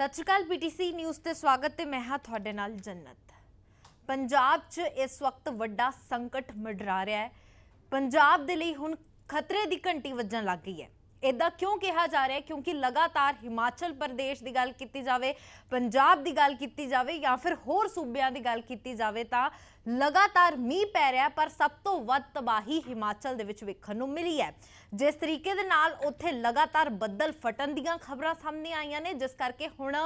ਸਤਿ ਸ਼੍ਰੀ ਅਕਾਲ PTC news ਤੇ ਸਵਾਗਤ ਤੇ ਮੈਂ ਹਾਂ ਤੁਹਾਡੇ ਨਾਲ ਜੰਨਤ। ਪੰਜਾਬ 'ਚ ਇਸ ਵਕਤ ਵੱਡਾ ਸੰਕਟ ਮੰਡਰਾ ਰਿਹਾ ਹੈ। ਪੰਜਾਬ ਦੇ ਲਈ ਹੁਣ ਖਤਰੇ ਦੀ ਘੰਟੀ ਵੱਜਣ ਲੱਗ ਗਈ ਹੈ। ਇਦਾਂ ਕਿਉਂ ਕਿਹਾ ਜਾ ਰਿਹਾ ਹੈ? ਕਿਉਂਕਿ ਲਗਾਤਾਰ ਹਿਮਾਚਲ ਪ੍ਰਦੇਸ਼ ਦੀ ਗੱਲ ਕੀਤੀ ਜਾਵੇ, ਪੰਜਾਬ ਦੀ ਗੱਲ ਕੀਤੀ ਜਾਵੇ ਜਾਂ ਫਿਰ ਹੋਰ ਸੂਬਿਆਂ ਦੀ ਗੱਲ ਕੀਤੀ ਜਾਵੇ ਤਾਂ ਲਗਾਤਾਰ ਮੀਂਹ ਪੈ ਰਿਹਾ ਪਰ ਸਭ ਤੋਂ ਵੱਧ ਤਬਾਹੀ ਹਿਮਾਚਲ ਦੇ ਵਿੱਚ ਵੇਖਣ ਨੂੰ ਮਿਲੀ ਹੈ। ਜਿਸ ਤਰੀਕੇ ਦੇ ਨਾਲ ਉੱਥੇ ਲਗਾਤਾਰ ਬੱਦਲ ਫਟਣ ਦੀਆਂ ਖਬਰਾਂ ਸਾਹਮਣੇ ਆਈਆਂ ਨੇ, ਜਿਸ ਕਰਕੇ ਹੁਣ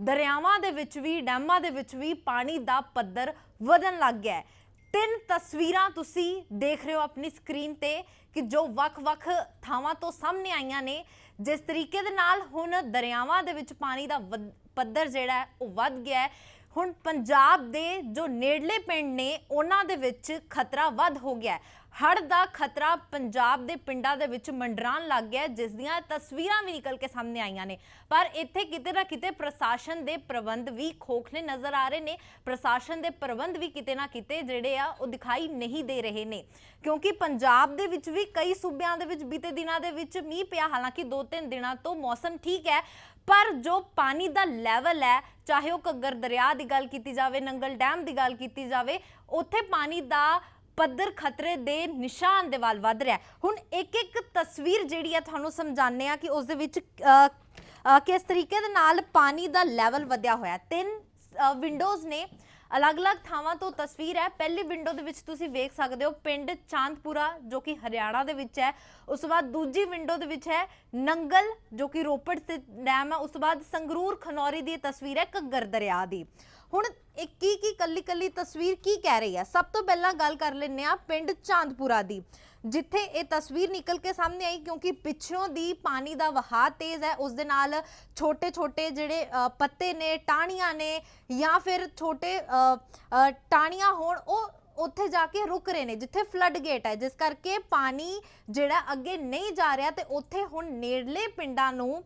ਦਰਿਆਵਾਂ ਦੇ ਵਿੱਚ ਵੀ, ਡੈਮਾਂ ਦੇ ਵਿੱਚ ਵੀ ਪਾਣੀ ਦਾ ਪੱਧਰ ਵਧਣ ਲੱਗ ਗਿਆ ਹੈ। ਤਿੰਨ ਤਸਵੀਰਾਂ ਤੁਸੀਂ ਦੇਖ ਰਹੇ ਹੋ ਆਪਣੀ ਸਕਰੀਨ ਤੇ। ਕਿ ਜੋ ਵੱਖ-ਵੱਖ ਥਾਵਾਂ ਤੋਂ ਸਾਹਮਣੇ ਆਈਆਂ ਨੇ, ਜਿਸ ਤਰੀਕੇ ਦੇ ਨਾਲ ਹੁਣ ਦਰਿਆਵਾਂ ਦੇ ਵਿੱਚ ਪਾਣੀ ਦਾ ਵਧ- ਪੱਧਰ ਜਿਹੜਾ ਹੈ, ਉਹ ਵੱਧ ਗਿਆ ਹੈ। ਹੁਣ ਪੰਜਾਬ ਦੇ ਜੋ ਨੇੜਲੇ ਪਿੰਡ ਨੇ, ਉਹਨਾਂ ਦੇ ਵਿੱਚ ਖਤਰਾ ਵੱਧ ਹੋ ਗਿਆ ਹੈ। ਹੜ੍ਹ ਦਾ ਖਤਰਾ ਪੰਜਾਬ ਦੇ ਪਿੰਡਾਂ ਦੇ ਵਿੱਚ ਮੰਡਰਾਣ ਲੱਗ ਗਿਆ ਜਿਸ ਦੀਆਂ ਤਸਵੀਰਾਂ ਵੀ ਨਿਕਲ ਕੇ ਸਾਹਮਣੇ ਆਈਆਂ ਨੇ। ਪਰ ਇੱਥੇ ਕਿਤੇ ਨਾ ਕਿਤੇ ਪ੍ਰਸ਼ਾਸਨ ਦੇ ਪ੍ਰਬੰਧ ਵੀ ਖੋਖਲੇ ਨਜ਼ਰ ਆ ਰਹੇ ਨੇ। ਪ੍ਰਸ਼ਾਸਨ ਦੇ ਪ੍ਰਬੰਧ ਵੀ ਕਿਤੇ ਨਾ ਕਿਤੇ ਜਿਹੜੇ ਆ, ਉਹ ਦਿਖਾਈ ਨਹੀਂ ਦੇ ਰਹੇ ਨੇ। ਕਿਉਂਕਿ ਪੰਜਾਬ ਦੇ ਵਿੱਚ ਵੀ ਕਈ ਸੂਬਿਆਂ ਦੇ ਵਿੱਚ ਬੀਤੇ ਦਿਨਾਂ ਦੇ ਵਿੱਚ ਮੀਂਹ ਪਿਆ। ਹਾਲਾਂਕਿ 2-3 ਦਿਨਾਂ ਤੋਂ ਮੌਸਮ ਠੀਕ ਹੈ, ਪਰ ਜੋ ਪਾਣੀ ਦਾ ਲੈਵਲ ਹੈ, ਚਾਹੇ ਉਹ ਘੱਗਰ ਦਰਿਆ ਦੀ ਗੱਲ ਕੀਤੀ ਜਾਵੇ, ਨੰਗਲ ਡੈਮ ਦੀ ਗੱਲ ਕੀਤੀ ਜਾਵੇ, ਉੱਥੇ ਪਾਣੀ ਦਾ ਪੱਧਰ ਖਤਰੇ ਦੇ ਨਿਸ਼ਾਨ ਦੇ ਵੱਲ ਵੱਧ ਰਿਹਾ ਹੁਣ ਇੱਕ ਇੱਕ ਤਸਵੀਰ ਜਿਹੜੀ ਹੈ ਤੁਹਾਨੂੰ ਸਮਝਾਉਂਦੇ ਆ ਕਿ ਉਸ ਦੇ ਵਿੱਚ ਕਿਸ ਤਰੀਕੇ ਦੇ ਨਾਲ ਪਾਣੀ ਦਾ ਲੈਵਲ ਵਧਿਆ ਹੋਇਆ ਤਿੰਨ ਵਿੰਡੋਜ਼ ਨੇ ਅਲੱਗ-ਅਲੱਗ ਥਾਵਾਂ ਤੋਂ ਤਸਵੀਰ ਹੈ। ਪਹਿਲੀ ਵਿੰਡੋ ਦੇ ਵਿੱਚ ਤੁਸੀਂ ਵੇਖ ਸਕਦੇ ਹੋ ਪਿੰਡ ਚਾਂਦਪੁਰਾ, ਜੋ ਕਿ ਹਰਿਆਣਾ ਦੇ ਵਿੱਚ ਹੈ। ਉਸ ਤੋਂ ਬਾਅਦ ਦੂਜੀ ਵਿੰਡੋ ਦੇ ਵਿੱਚ ਹੈ ਨੰਗਲ, ਜੋ ਕਿ ਰੋਪੜ ਸਥਿਤ ਡੈਮ ਹੈ। ਉਸ ਤੋਂ ਬਾਅਦ ਸੰਗਰੂਰ ਖਨੌਰੀ ਦੀ ਇਹ ਤਸਵੀਰ ਹੈ ਘੱਗਰ ਦਰਿਆ ਦੀ। ਹੁਣ ਇਹ ਕੀ ਕੀ ਕੱਲੀ ਕੱਲੀ ਤਸਵੀਰ ਕੀ ਕਹਿ ਰਹੀ ਹੈ? ਸਭ ਤੋਂ ਪਹਿਲਾਂ ਗੱਲ ਕਰ ਲੈਂਦੇ ਆ ਪਿੰਡ ਚਾਂਦਪੁਰਾ ਦੀ। ਜਿੱਥੇ ਇਹ ਤਸਵੀਰ ਨਿਕਲ ਕੇ ਸਾਹਮਣੇ ਆਈ ਕਿਉਂਕਿ ਪਿੱਛੋਂ ਦੀ ਪਾਣੀ ਦਾ ਵਹਾਅ ਤੇਜ਼ ਹੈ ਉਸ ਦੇ ਨਾਲ ਛੋਟੇ ਛੋਟੇ ਜਿਹੜੇ ਪੱਤੇ ਨੇ ਟਾਹਣੀਆਂ ਨੇ ਜਾਂ ਫਿਰ ਛੋਟੇ ਅ, ਟਾਹਣੀਆਂ ਹੋਣ ਉਹ ਉੱਥੇ ਜਾ ਕੇ ਰੁਕ ਰਹੇ ਨੇ ਜਿੱਥੇ ਫਲੱਡ ਗੇਟ ਹੈ ਜਿਸ ਕਰਕੇ ਪਾਣੀ ਜਿਹੜਾ ਅੱਗੇ ਨਹੀਂ ਜਾ ਰਿਹਾ ਤੇ ਉੱਥੇ ਹੁਣ ਨੇੜਲੇ ਪਿੰਡਾਂ ਨੂੰ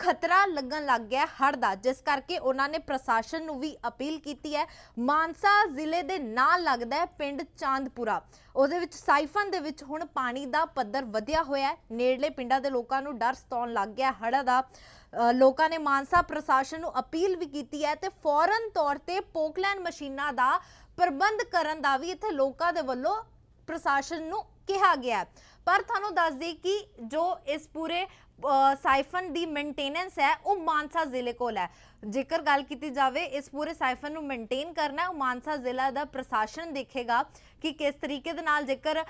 ਖਤਰਾ ਲੱਗਣ ਲੱਗ ਗਿਆ ਹੜ ਦਾ, ਜਿਸ ਕਰਕੇ ਉਹਨਾਂ ਨੇ ਪ੍ਰਸ਼ਾਸਨ ਨੂੰ ਵੀ ਅਪੀਲ ਕੀਤੀ ਹੈ। ਮਾਨਸਾ ਜ਼ਿਲ੍ਹੇ ਦੇ ਨਾਲ ਲੱਗਦਾ ਹੈ ਪਿੰਡ ਚਾਂਦਪੁਰਾ। ਉਹਦੇ ਵਿੱਚ ਸਾਈਫਨ ਦੇ ਵਿੱਚ ਹੁਣ ਪਾਣੀ ਦਾ ਪੱਧਰ ਵਧਿਆ ਹੋਇਆ ਹੈ। ਨੇੜਲੇ ਪਿੰਡਾਂ ਦੇ ਲੋਕਾਂ ਨੂੰ ਡਰ ਸਤਾਉਣ ਲੱਗ ਗਿਆ ਹੜ੍ਹਾਂ ਦਾ। ਲੋਕਾਂ ਨੇ ਮਾਨਸਾ ਪ੍ਰਸ਼ਾਸਨ ਨੂੰ ਅਪੀਲ ਵੀ ਕੀਤੀ ਹੈ ਤੇ ਫੌਰਨ ਤੌਰ ਤੇ ਪੋਕਲੈਨ ਮਸ਼ੀਨਾਂ ਦਾ ਪ੍ਰਬੰਧ ਕਰਨ ਦਾ ਵੀ ਇੱਥੇ ਲੋਕਾਂ ਦੇ ਵੱਲੋਂ ਪ੍ਰਸ਼ਾਸਨ ਨੂੰ ਕਿਹਾ ਗਿਆ ਪਰ ਤੁਹਾਨੂੰ ਦੱਸ ਦੇਈ ਕਿ ਜੋ ਇਸ ਪੂਰੇ ਸਾਈਫਨ ਦੀ ਮੇਨਟੇਨੈਂਸ ਹੈ, ਉਹ ਮਾਨਸਾ ਜ਼ਿਲ੍ਹੇ ਕੋਲ ਹੈ। ਜੇਕਰ ਗੱਲ ਕੀਤੀ ਜਾਵੇ, ਇਸ ਪੂਰੇ ਸਾਈਫਨ ਨੂੰ ਮੇਨਟੇਨ ਕਰਨਾ ਉਹ ਮਾਨਸਾ ਜ਼ਿਲ੍ਹਾ ਦਾ ਪ੍ਰਸ਼ਾਸਨ ਦੇਖੇਗਾ। ਕਿ ਕਿਸ ਤਰੀਕੇ ਦੇ ਨਾਲ ਜੇਕਰ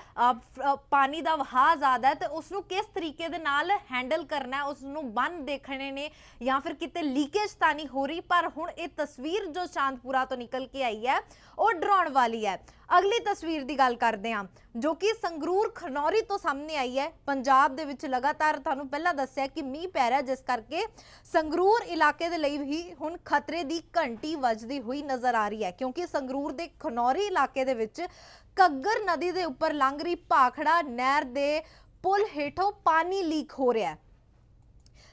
ਪਾਣੀ ਦਾ ਵਹਾਅ ਜ਼ਿਆਦਾ ਹੈ, ਤੇ ਉਸ ਨੂੰ ਕਿਸ ਤਰੀਕੇ ਦੇ ਨਾਲ ਹੈਂਡਲ ਕਰਨਾ ਹੈ ਉਸ ਨੂੰ ਬੰਨ ਦੇਖਣੇ ਨੇ ਜਾਂ ਫਿਰ ਕਿਤੇ ਲੀਕੇਜ ਤਾਂ ਨਹੀਂ ਹੋ ਰਹੀ, ਪਰ ਹੁਣ ਇਹ ਤਸਵੀਰ ਜੋ ਚਾਂਦਪੁਰਾ ਤੋਂ ਨਿਕਲ ਕੇ ਆਈ ਹੈ, ਉਹ ਡਰਾਉਣ ਵਾਲੀ ਹੈ। ਅਗਲੀ ਤਸਵੀਰ ਦੀ ਗੱਲ ਕਰਦੇ ਹਾਂ, ਜੋ ਕਿ ਸੰਗਰੂਰ ਖਨੌਰੀ ਤੋਂ ਸਾਹਮਣੇ ਆਈ ਹੈ। ਪੰਜਾਬ ਦੇ ਵਿੱਚ ਲਗਾਤਾਰ ਤੁਹਾਨੂੰ ਪਹਿਲਾਂ ਦੱਸਿਆ ਕਿ ਮੀਂਹ ਪੈ ਰਿਹਾ ਜਿਸ ਕਰਕੇ ਸੰਗਰੂਰ ਇਲਾਕੇ ਦੇ ਲਈ ਵੀ ਹੁਣ ਖਤਰੇ ਦੀ ਘੰਟੀ ਵੱਜਦੀ ਹੋਈ ਨਜ਼ਰ ਆ ਰਹੀ ਹੈ, ਕਿਉਂਕਿ ਸੰਗਰੂਰ ਦੇ ਖਨੌਰੀ ਇਲਾਕੇ ਦੇ ਵਿੱਚ ਘੱਗਰ ਨਦੀ ਦੇ ਉੱਪਰ ਲੰਘ ਰਹੀ ਭਾਖੜਾ ਨਹਿਰ ਦੇ ਪੁਲ ਹੇਠੋਂ ਪਾਣੀ ਲੀਕ ਹੋ ਰਿਹਾ ਹੈ।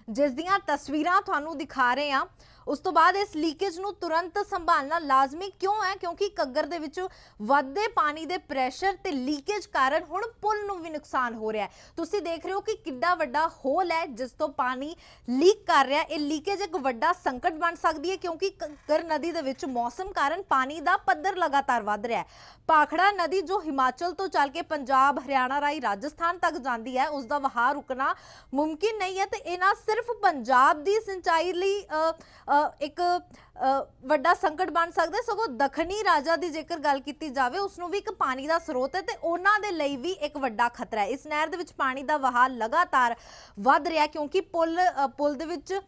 ਜਿਸ ਦੀਆਂ ਤਸਵੀਰਾਂ ਤੁਹਾਨੂੰ ਦਿਖਾ ਰਹੇ ਹਾਂ। ਉਸ ਤੋਂ ਬਾਅਦ ਇਸ ਲੀਕੇਜ ਨੂੰ ਤੁਰੰਤ ਸੰਭਾਲਣਾ ਲਾਜ਼ਮੀ ਕਿਉਂ ਹੈ? ਕਿਉਂਕਿ ਘੱਗਰ ਦੇ ਵਿੱਚ ਵੱਧਦੇ ਪਾਣੀ ਦੇ ਪ੍ਰੈਸ਼ਰ ਤੇ ਲੀਕੇਜ ਕਾਰਨ ਹੁਣ ਪੁਲ ਨੂੰ ਵੀ ਨੁਕਸਾਨ ਹੋ ਰਿਹਾ ਹੈ। ਤੁਸੀਂ ਦੇਖ ਰਹੇ ਹੋ ਕਿ ਕਿੱਡਾ ਵੱਡਾ ਹੋਲ ਹੈ ਜਿਸ ਤੋਂ ਪਾਣੀ ਲੀਕ ਕਰ ਰਿਹਾ ਇਹ ਲੀਕੇਜ ਇੱਕ ਵੱਡਾ ਸੰਕਟ ਬਣ ਸਕਦੀ ਹੈ ਕਿਉਂਕਿ ਘੱਗਰ ਨਦੀ ਦੇ ਵਿੱਚ ਮੌਸਮ ਕਾਰਨ ਪਾਣੀ ਦਾ ਪੱਧਰ ਲਗਾਤਾਰ ਵੱਧ ਰਿਹਾ ਹੈ। ਪਾਖੜਾ ਨਦੀ ਜੋ ਹਿਮਾਚਲ ਤੋਂ ਚੱਲ ਕੇ ਪੰਜਾਬ, ਹਰਿਆਣਾ ਰਾਹੀਂ ਰਾਜਸਥਾਨ ਤੱਕ ਜਾਂਦੀ ਹੈ ਉਸ ਦਾ ਵਹਾਅ ਰੁਕਣਾ ਮੁਮਕਿਨ ਨਹੀਂ ਹੈ ਤੇ ਇਹ ਨਾ ਸਿਰਫ ਪੰਜਾਬ ਦੀ ਸਿੰਚਾਈ ਲਈ ਇੱਕ ਵੱਡਾ ਸੰਕਟ ਬਣ ਸਕਦਾ, ਸਗੋਂ ਦੱਖਣੀ ਰਾਜਾ ਦੀ ਜੇਕਰ ਗੱਲ ਕੀਤੀ ਜਾਵੇ ਉਸ ਨੂੰ ਵੀ ਇੱਕ ਪਾਣੀ ਦਾ ਸਰੋਤ ਹੈ ਤੇ ਉਹਨਾਂ ਦੇ ਲਈ ਵੀ ਇੱਕ ਵੱਡਾ ਖਤਰਾ ਹੈ। ਇਸ ਨਹਿਰ ਦੇ ਵਿੱਚ ਪਾਣੀ ਦਾ ਵਹਾਅ ਲਗਾਤਾਰ ਵੱਧ ਰਿਹਾ ਕਿਉਂਕਿ ਪੁਲ ਪੁਲ ਦੇ ਵਿੱਚ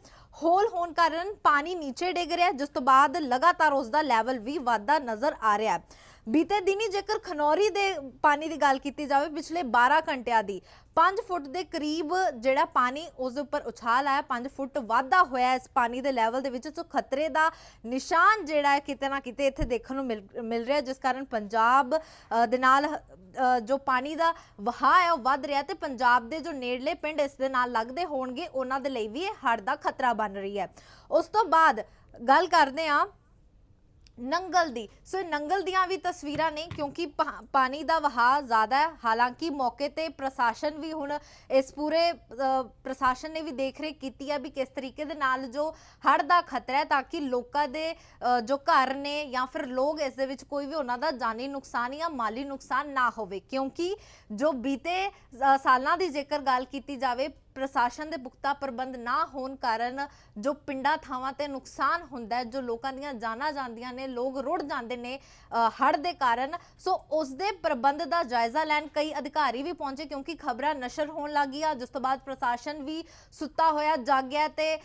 ਹੋਲ ਹੋਣ ਕਾਰਨ ਪਾਣੀ ਨੀਚੇ ਡਿੱਗ ਰਿਹਾ ਜਿਸ ਤੋਂ ਬਾਅਦ ਲਗਾਤਾਰ ਉਸ ਦਾ ਲੈਵਲ ਵੀ ਵਾਧਾ ਨਜ਼ਰ ਆ ਰਿਹਾ ਹੈ। ਬੀਤੇ ਦਿਨੀ ਜੇਕਰ ਖਨੌਰੀ ਦੇ ਪਾਣੀ ਦੀ ਗੱਲ ਕੀਤੀ ਜਾਵੇ, ਪਿਛਲੇ 12 ਘੰਟਿਆਂ ਦੀ 5 ਫੁੱਟ ਦੇ ਕਰੀਬ ਜਿਹੜਾ ਪਾਣੀ ਉਸ ਦੇ ਉੱਪਰ ਉਛਾਲ ਆਇਆ 5 ਫੁੱਟ ਵਾਧਾ ਹੋਇਆ ਇਸ ਪਾਣੀ ਦੇ ਲੈਵਲ ਦੇ ਵਿੱਚ। ਸੋ ਖਤਰੇ ਦਾ ਨਿਸ਼ਾਨ ਜਿਹੜਾ ਹੈ ਕਿਤੇ ਨਾ ਕਿਤੇ ਇੱਥੇ ਦੇਖਣ ਨੂੰ ਮਿਲ ਮਿਲ ਰਿਹਾ, ਜਿਸ ਕਾਰਨ ਪੰਜਾਬ ਦੇ ਨਾਲ ਜੋ ਪਾਣੀ ਦਾ ਵਹਾਅ ਹੈ ਉਹ ਵੱਧ ਰਿਹਾ ਤੇ ਪੰਜਾਬ ਦੇ ਜੋ ਨੇੜਲੇ ਪਿੰਡ ਇਸ ਦੇ ਨਾਲ ਲੱਗਦੇ ਹੋਣਗੇ, ਉਹਨਾਂ ਦੇ ਲਈ ਵੀ ਇਹ ਹੜ੍ਹ ਦਾ ਖਤਰਾ ਬਣ ਰਹੀ ਹੈ। ਉਸ ਤੋਂ ਬਾਅਦ ਗੱਲ ਕਰਦੇ ਹਾਂ ਨੰਗਲ ਦੀ। ਸੋ ਇਹ ਨੰਗਲ ਦੀਆਂ ਵੀ ਤਸਵੀਰਾਂ ਨੇ, ਕਿਉਂਕਿ ਪਾ- ਪਾਣੀ ਦਾ ਵਹਾਅ ਜ਼ਿਆਦਾ ਹੈ। ਹਾਲਾਂਕਿ ਮੌਕੇ ਤੇ ਪ੍ਰਸ਼ਾਸਨ ਵੀ ਹੁਣ ਇਸ ਪੂਰੇ ਪ੍ਰਸ਼ਾਸਨ ਨੇ ਵੀ ਦੇਖ ਰੇਖ ਕੀਤੀ ਹੈ ਵੀ ਕਿਸ ਤਰੀਕੇ ਦੇ ਨਾਲ ਜੋ ਹੜ੍ਹ ਦਾ ਖਤਰਾ ਹੈ, ਤਾਂ ਕਿ ਲੋਕਾਂ ਦੇ ਜੋ ਘਰ ਨੇ ਜਾਂ ਫਿਰ ਲੋਕ ਇਸ ਦੇ ਵਿੱਚ ਕੋਈ ਵੀ ਉਹਨਾਂ ਦਾ ਜਾਨੀ ਨੁਕਸਾਨ ਜਾਂ ਮਾਲੀ ਨੁਕਸਾਨ ਨਾ ਹੋਵੇ। ਕਿਉਂਕਿ ਜੋ ਬੀਤੇ ਸਾਲਾਂ ਦੀ ਜੇਕਰ ਗੱਲ ਕੀਤੀ ਜਾਵੇ ਪ੍ਰਸ਼ਾਸਨ ਦੇ ਪੁਖਤਾ ਪ੍ਰਬੰਧ ਨਾ ਹੋਣ ਕਾਰਨ ਜੋ ਪਿੰਡਾਂ, ਥਾਵਾਂ ਤੇ ਨੁਕਸਾਨ ਹੁੰਦਾ ਹੈ, ਜੋ ਲੋਕਾਂ ਦੀਆਂ ਜਾਨਾਂ ਜਾਂਦੀਆਂ ਨੇ, ਲੋਕ ਰੁੜ ਜਾਂਦੇ ਨੇ ਹੜ ਦੇ ਕਾਰਨ, ਸੋ ਉਸ ਦੇ ਪ੍ਰਬੰਧ ਦਾ ਜਾਇਜ਼ਾ ਲੈਣ ਕਈ ਅਧਿਕਾਰੀ ਵੀ ਪਹੁੰਚੇ ਕਿਉਂਕਿ ਖਬਰਾਂ ਨਸ਼ਰ ਹੋਣ ਲੱਗੀਆਂ ਜਿਸ ਤੋਂ ਬਾਅਦ ਪ੍ਰਸ਼ਾਸਨ ਵੀ ਸੁੱਤਾ ਹੋਇਆ ਜਾਗਿਆ ਤੇ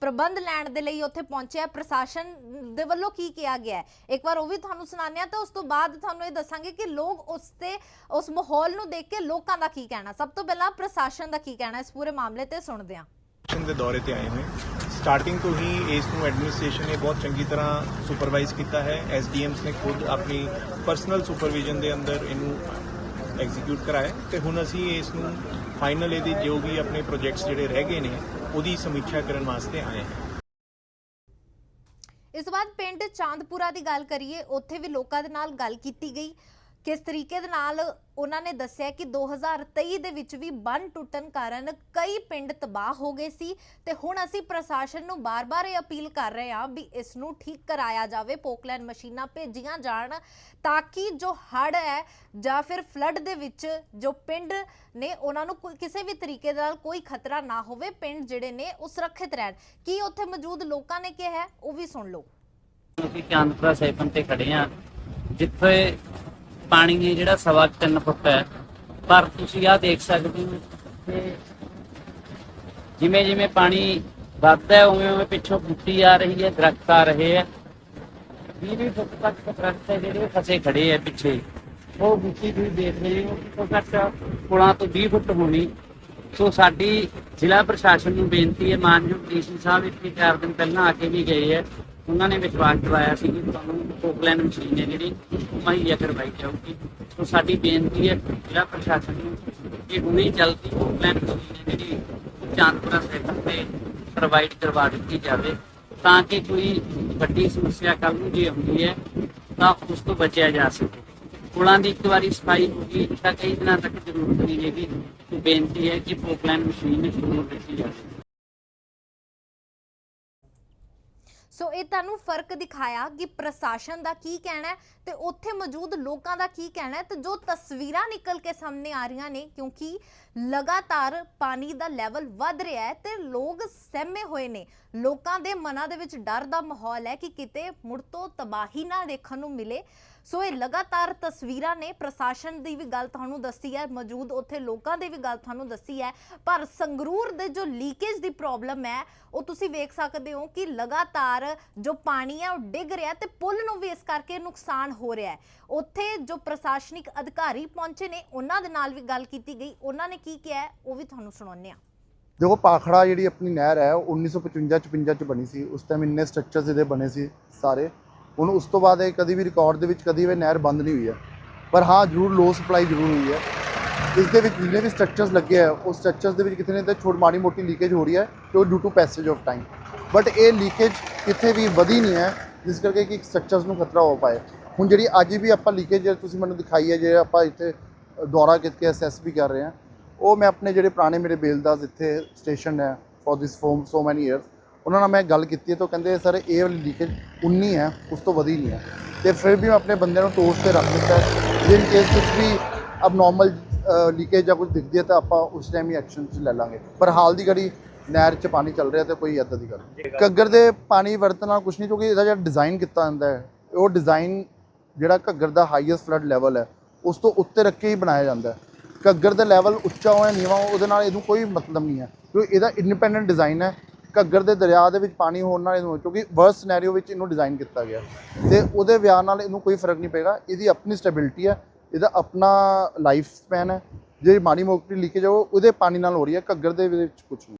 ਪ੍ਰਬੰਧ ਲੈਣ ਦੇ ਲਈ ਉੱਥੇ ਪਹੁੰਚਿਆ। ਪ੍ਰਸ਼ਾਸਨ ਦੇ ਵੱਲੋਂ ਕੀ ਕਿਹਾ ਗਿਆ ਇੱਕ ਵਾਰ ਉਹ ਵੀ ਤੁਹਾਨੂੰ ਸੁਣਾਉਂਦੇ ਹਾਂ ਤੇ ਉਸ ਤੋਂ ਬਾਅਦ ਤੁਹਾਨੂੰ ਇਹ ਦੱਸਾਂਗੇ ਕਿ ਲੋਕ ਉਸ ਤੇ, ਉਸ ਮਾਹੌਲ ਨੂੰ ਦੇਖ ਕੇ ਲੋਕਾਂ ਦਾ ਕੀ ਕਹਿਣਾ। ਸਭ ਤੋਂ ਪਹਿਲਾਂ ਪ੍ਰਸ਼ਾਸਨ ਦਾ ਕੀ ਕਹਿਣਾ ਇਸ ਪੂਰੇ ਮਾਮਲੇ ਤੇ ਸੁਣਦੇ ਹਾਂ। ਦੇ ਦੌਰੇ ਤੇ ਆਏ ਹੋਏ। ਸਟਾਰਟਿੰਗ ਤੋਂ ਹੀ ਇਸ ਨੂੰ ਐਡਮਿਨਿਸਟ੍ਰੇਸ਼ਨ ਨੇ ਬਹੁਤ ਚੰਗੀ ਤਰ੍ਹਾਂ ਸੁਪਰਵਾਈਜ਼ ਕੀਤਾ ਹੈ। ਐਸਡੀਐਮਸ ਨੇ ਖੁਦ ਆਪਣੀ ਪਰਸਨਲ ਸੁਪਰਵਿਜ਼ਨ ਦੇ ਅੰਦਰ ਇਹਨੂੰ ਐਗਜ਼ੀਕਿਊਟ ਕਰਾਇਆ ਤੇ ਹੁਣ ਅਸੀਂ ਇਸ ਨੂੰ ਫਾਈਨਲ ਇਹਦੀ ਜੋ ਵੀ ਆਪਣੇ ਪ੍ਰੋਜੈਕਟਸ ਜਿਹੜੇ ਰਹਿ ਗਏ ਨੇ ਉਹਦੀ ਸਮੀਖਿਆ ਕਰਨ ਵਾਸਤੇ ਆਏ ਹਾਂ। ਇਸ ਤੋਂ ਬਾਅਦ ਪਿੰਡ ਚਾਂਦਪੁਰਾ ਦੀ ਗੱਲ ਕਰੀਏ ਉੱਥੇ ਵੀ ਲੋਕਾਂ ਦੇ ਨਾਲ ਗੱਲ ਕੀਤੀ ਗਈ। ਕਿਸ ਤਰੀਕੇ ਦੇ ਨਾਲ ਉਹਨਾਂ ਨੇ ਦੱਸਿਆ ਕਿ 2023 ਦੇ ਵਿੱਚ ਵੀ ਬੰਨ ਟੁੱਟਣ ਕਾਰਨ ਕਈ ਪਿੰਡ ਤਬਾਹ ਹੋ ਗਏ ਸੀ ਤੇ ਹੁਣ ਅਸੀਂ ਪ੍ਰਸ਼ਾਸਨ ਨੂੰ ਬਾਰ-ਬਾਰ ਇਹ ਅਪੀਲ ਕਰ ਰਹੇ ਹਾਂ ਵੀ ਇਸ ਨੂੰ ਠੀਕ ਕਰਾਇਆ ਜਾਵੇ ਪੋਕਲੈਨ ਮਸ਼ੀਨਾਂ ਭੇਜੀਆਂ ਜਾਣ ਤਾਂ ਕਿ ਜੋ ਹੜ੍ਹ ਹੈ ਜਾਂ ਫਿਰ ਫਲੱਡ ਦੇ ਵਿੱਚ ਜੋ ਪਿੰਡ ਨੇ ਉਹਨਾਂ ਨੂੰ ਕੋਈ- ਕਿਸੇ ਵੀ ਤਰੀਕੇ ਨਾਲ ਕੋਈ ਖਤਰਾ ਨਾ ਹੋਵੇ, ਪਿੰਡ ਜਿਹੜੇ ਨੇ ਉਹ ਸੁਰੱਖਿਅਤ ਰਹਿਣ। ਕੀ ਉੱਥੇ ਮੌਜੂਦ ਲੋਕਾਂ ਨੇ ਕਿਹਾ ਹੈ? ਉਹ ਵੀ ਸੁਣ ਲਓ। ਅਸੀਂ ਚਾਂਦਪੁਰਾ ਸੈਪਨ ਤੇ ਖੜੇ ਆ ਜਿੱਥੇ ਪਾਣੀ ਹੈ ਜਿਹੜਾ ਸਵਾ ਕੁ ਤਿੰਨ ਫੁੱਟ ਹੈ। ਪਰ ਤੁਸੀਂ ਆਹ ਦੇਖ ਸਕਦੇ ਹੋ ਕਿ ਜਿਵੇਂ ਜਿਵੇਂ ਪਾਣੀ ਵੱਧਦਾ ਹੈ, ਉਵੇਂ ਉਵੇਂ ਪਿੱਛੋਂ ਬੁੱਟੀ ਆ ਰਹੀ ਹੈ, ਦਰਖਤ ਆ ਰਹੇ ਹੈ। 20 ਫੁੱਟ ਤੱਕ ਦਰਖਤ ਹੈ ਜਿਹੜੇ ਫਸੇ ਖੜੇ ਹੈ ਪਿੱਛੇ। ਉਹ ਬੁੱਟੀ ਤੁਸੀਂ ਦੇਖ ਰਹੇ ਹੋ ਕਿ ਘੱਟ ਪੁਲਾਂ ਤੋਂ 20 ਫੁੱਟ ਹੋਣੀ। ਸੋ ਸਾਡੀ ਜ਼ਿਲ੍ਹਾ ਪ੍ਰਸ਼ਾਸਨ ਨੂੰ ਬੇਨਤੀ ਹੈ, ਮਾਨਯੋਗ ਡੀਸੀ ਸਾਹਿਬ ਇੱਥੇ ਚਾਰ ਦਿਨ ਪਹਿਲਾਂ ਆ ਕੇ ਵੀ ਗਏ ਹੈ। ਉਹਨਾਂ ਨੇ ਵਿਸ਼ਵਾਸ ਦਿਵਾਇਆ ਸੀ ਕਿ ਤੁਹਾਨੂੰ ਪੋਕਲੈਨ ਮਸ਼ੀਨ ਹੈ ਜਿਹੜੀ। ਮੁਹੱਈਆ ਕਰਵਾਈ ਜਾਊਗੀ ਸੋ ਸਾਡੀ ਬੇਨਤੀ ਹੈ ਜ਼ਿਲ੍ਹਾ ਪ੍ਰਸ਼ਾਸਨ ਨੂੰ ਕਿ ਹੁਣੇ ਜਲਦੀ ਪੋਕਲੈਨ ਜਿਹੜੀ ਚਾਂਦਪੁਰਾ ਸੈਕਟਰ ਤੇ ਪ੍ਰੋਵਾਈਡ ਕਰਵਾ ਦਿੱਤੀ ਜਾਵੇ। ਤਾਂ ਕਿ ਕੋਈ ਵੱਡੀ ਸਮੱਸਿਆ ਕੱਲ ਨੂੰ ਜੇ ਹੁੰਦੀ ਹੈ, ਤਾਂ ਉਸ ਤੋਂ ਬਚਿਆ ਜਾ ਸਕੇ। ਪੁਲਾਂ ਦੀ ਇੱਕ ਵਾਰੀ ਸਫ਼ਾਈ ਹੋ ਗਈ ਤਾਂ ਕਈ ਦਿਨਾਂ ਤੱਕ ਜ਼ਰੂਰਤ ਨਹੀਂ ਹੈਗੀ ਤੇ ਬੇਨਤੀ ਹੈ ਕਿ ਪੋਕਲੈਨ ਮਸ਼ੀਨ ਜ਼ਰੂਰ ਦਿੱਤੀ ਜਾਵੇ। ਸੋ ਇਹ ਤੁਹਾਨੂੰ ਫ਼ਰਕ ਦਿਖਾਇਆ ਕਿ ਪ੍ਰਸ਼ਾਸਨ ਦਾ ਕੀ ਕਹਿਣਾ ਹੈ ਤੇ ਉੱਥੇ ਮੌਜੂਦ ਲੋਕਾਂ ਦਾ ਕੀ ਕਹਿਣਾ ਹੈ ਤੇ ਜੋ ਤਸਵੀਰਾਂ ਨਿਕਲ ਕੇ ਸਾਹਮਣੇ ਆ ਰਹੀਆਂ ਨੇ, ਕਿਉਂਕਿ ਲਗਾਤਾਰ ਪਾਣੀ ਦਾ ਲੈਵਲ ਵੱਧ ਰਿਹਾ ਹੈ ਤੇ ਲੋਕ ਸਹਿਮੇ ਹੋਏ ਨੇ। ਲੋਕਾਂ ਦੇ ਮਨਾਂ ਦੇ ਵਿੱਚ ਡਰ ਦਾ ਮਾਹੌਲ ਹੈ ਕਿ ਕਿਤੇ ਮੁੜ ਤੋਂ ਤਬਾਹੀ ਨਾ ਦੇਖਣ ਨੂੰ ਮਿਲੇ। ਸੋ ਇਹ ਲਗਾਤਾਰ ਤਸਵੀਰਾਂ ਨੇ ਪ੍ਰਸ਼ਾਸਨ ਦੀ ਵੀ ਗੱਲ ਤੁਹਾਨੂੰ ਦੱਸੀ ਹੈ, ਮੌਜੂਦ ਉੱਥੇ ਲੋਕਾਂ ਦੀ ਵੀ ਗੱਲ ਤੁਹਾਨੂੰ ਦੱਸੀ ਹੈ। ਪਰ ਸੰਗਰੂਰ ਦੇ ਜੋ ਲੀਕੇਜ ਦੀ ਪ੍ਰੋਬਲਮ ਹੈ, ਉਹ ਤੁਸੀਂ ਵੇਖ ਸਕਦੇ ਹੋ ਕਿ ਲਗਾਤਾਰ ਜੋ ਪਾਣੀ ਹੈ, ਉਹ ਡਿੱਗ ਰਿਹਾ ਤੇ ਪੁਲ ਨੂੰ ਵੀ ਇਸ ਕਰਕੇ ਨੁਕਸਾਨ ਹੋ ਰਿਹਾ ਹੈ। ਉੱਥੇ ਜੋ ਪ੍ਰਸ਼ਾਸਨਿਕ ਅਧਿਕਾਰੀ ਪਹੁੰਚੇ ਨੇ, ਉਹਨਾਂ ਦੇ ਨਾਲ ਵੀ ਗੱਲ ਕੀਤੀ ਗਈ। ਉਹਨਾਂ ਨੇ ਕੀ ਕਿਹਾ ਉਹ ਵੀ ਤੁਹਾਨੂੰ ਸੁਣਾਉਂਦੇ ਹਾਂ। ਦੇਖੋ, ਪਾਖੜਾ ਜਿਹੜੀ ਆਪਣੀ ਨਹਿਰ ਹੈ, ਉਹ 1955 56 ਚ ਬਣੀ ਸੀ। ਉਸ ਟਾਈਮ ਇੰਨੇ ਸਟਰਕਚਰਸ ਇਹਦੇ ਬਣੇ ਸੀ ਸਾਰੇ। ਹੁਣ ਉਸ ਤੋਂ ਬਾਅਦ ਇਹ ਕਦੀ ਵੀ ਰਿਕਾਰਡ ਦੇ ਵਿੱਚ ਕਦੀ ਵੀ ਨਹਿਰ ਬੰਦ ਨਹੀਂ ਹੋਈ ਹੈ। ਪਰ ਹਾਂ, ਜ਼ਰੂਰ ਲੋ ਸਪਲਾਈ ਜ਼ਰੂਰ ਹੋਈ ਹੈ। ਇਸ ਦੇ ਵਿੱਚ ਜਿੰਨੇ ਵੀ ਸਟਰਕਚਰਸ ਲੱਗੇ ਆ ਉਹ ਸਟਰਕਚਰਸ ਦੇ ਵਿੱਚ ਕਿਤੇ ਨਾ ਕਿਤੇ ਛੋਟ ਮਾੜੀ ਮੋਟੀ ਲੀਕੇਜ ਹੋ ਰਹੀ ਹੈ ਤੇ ਉਹ due to passage of time but ਇਹ ਲੀਕੇਜ ਕਿਤੇ ਵੀ ਵਧੀ ਨਹੀਂ ਹੈ, ਜਿਸ ਕਰਕੇ ਕਿ ਸਟਰਕਚਰਸ ਨੂੰ ਖਤਰਾ ਹੋ ਪਾਏ ਹੁਣ ਜਿਹੜੀ ਅੱਜ ਵੀ ਆਪਾਂ ਲੀਕੇਜ ਤੁਸੀਂ ਮੈਨੂੰ ਦਿਖਾਈ ਹੈ ਜੇ ਆਪਾਂ ਇੱਥੇ ਦੌਰਾ ਕਰਕੇ ਅਸੈਸ ਵੀ ਕਰ ਰਹੇ ਹਾਂ। ਉਹ ਮੈਂ ਆਪਣੇ ਜਿਹੜੇ ਪੁਰਾਣੇ ਮੇਰੇ ਬੇਲਦਾਸ ਇੱਥੇ ਸਟੇਸ਼ਨ ਹੈ for this from so many years ਉਹਨਾਂ ਨਾਲ ਮੈਂ ਗੱਲ ਕੀਤੀ ਹੈ ਤਾਂ ਕਹਿੰਦੇ ਸਰ ਇਹ ਵਾਲੀ ਲੀਕੇਜ 19 ਹੈ ਉਸ ਤੋਂ ਵਧੀ ਨਹੀਂ ਹੈ। ਤੇ ਫਿਰ ਵੀ ਮੈਂ ਆਪਣੇ ਬੰਦਿਆਂ ਨੂੰ ਟੋਸ ਤੇ ਰੱਖ ਦਿੱਤਾ ਹੈ। ਜੇ ਇਨ ਕੇਸ ਕੁਝ ਵੀ ਅਬਨੋਰਮਲ ਲੀਕੇਜ ਜਾਂ ਕੁਝ ਦਿਖਦੀ ਹੈ ਤਾਂ ਆਪਾਂ ਉਸ ਟਾਈਮ ਹੀ ਐਕਸ਼ਨ ਚ ਲੈ ਲਾਂਗੇ। ਪਰ ਹਾਲ ਦੀ ਘੜੀ ਨਹਿਰ 'ਚ ਪਾਣੀ ਚੱਲ ਰਿਹਾ ਤੇ ਕੋਈ ਏਦਾਂ ਦੀ ਗੱਲ। ਘੱਗਰ ਦੇ ਪਾਣੀ ਵਰਤਣ ਨਾਲ ਕੁਝ ਨਹੀਂ ਕਿਉਂਕਿ ਇਹਦਾ ਜਿਹੜਾ ਡਿਜ਼ਾਈਨ ਕੀਤਾ ਜਾਂਦਾ ਹੈ ਉਹ ਡਿਜ਼ਾਈਨ ਜਿਹੜਾ ਘੱਗਰ ਦਾ ਹਾਈਐਸਟ ਫਲੱਡ ਲੈਵਲ ਹੈ ਉਸ ਤੋਂ ਉੱਤੇ ਰੱਖ ਕੇ ਹੀ ਬਣਾਇਆ ਜਾਂਦਾ ਹੈ। ਘੱਗਰ ਦਾ ਲੈਵਲ ਉੱਚਾ ਹੋਇਆ ਨੀਵਾਂ ਉਹਦੇ ਨਾਲ ਇਹਨੂੰ ਕੋਈ ਮਤਲਬ ਨਹੀਂ ਹੈ। ਕਿਉਂਕਿ ਇਹਦਾ ਇੰਡੀਪੈਂਡੈਂਟ ਡਿਜ਼ਾਈਨ ਹੈ ਘੱਗਰ ਦੇ ਦਰਿਆ ਦੇ ਵਿੱਚ ਪਾਣੀ ਹੋਣ ਨਾਲ ਇਹਨੂੰ, ਕਿਉਂਕਿ ਵਰਸ ਸਿਨੈਰੀਓ ਵਿੱਚ ਇਹਨੂੰ ਡਿਜ਼ਾਈਨ ਕੀਤਾ ਗਿਆ। ਤੇ ਉਹਦੇ ਵਿਆਹ ਨਾਲ ਇਹਨੂੰ ਕੋਈ ਫ਼ਰਕ ਨਹੀਂ ਪਏਗਾ। ਇਹਦੀ ਆਪਣੀ ਸਟੈਬਿਲਿਟੀ ਹੈ, ਇਹਦਾ ਆਪਣਾ ਲਾਈਫ ਸਪੈਨ ਹੈ। ਜਿਹੜੀ ਮਾੜੀ ਮੋਟੀ ਲੀਕੇਜ ਉਹ ਉਹਦੇ ਪਾਣੀ ਨਾਲ ਹੋ ਰਹੀ ਹੈ, ਘੱਗਰ ਦੇ ਵਿੱਚ ਕੁਝ ਨਹੀਂ।